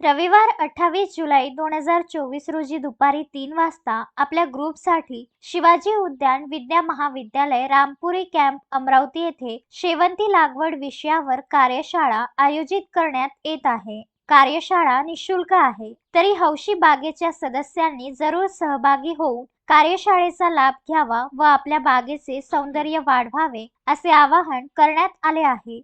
रविवार अठ्ठावीस जुलै दोन हजार चोवीस रोजी दुपारी तीन वाजता आपल्या ग्रुपसाठी शिवाजी उद्यान विद्या महाविद्यालय रामपुरी कॅम्प अमरावती येथे शेवंती लागवड विषयावर कार्यशाळा आयोजित करण्यात येत आहे. कार्यशाळा निशुल्क आहे. तरी हौशी बागेच्या सदस्यांनी जरूर सहभागी होऊन कार्यशाळेचा लाभ घ्यावा व आपल्या बागेचे सौंदर्य वाढवावे असे आवाहन करण्यात आले आहे.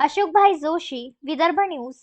अशोकभाई जोशी विदर्भ न्यूज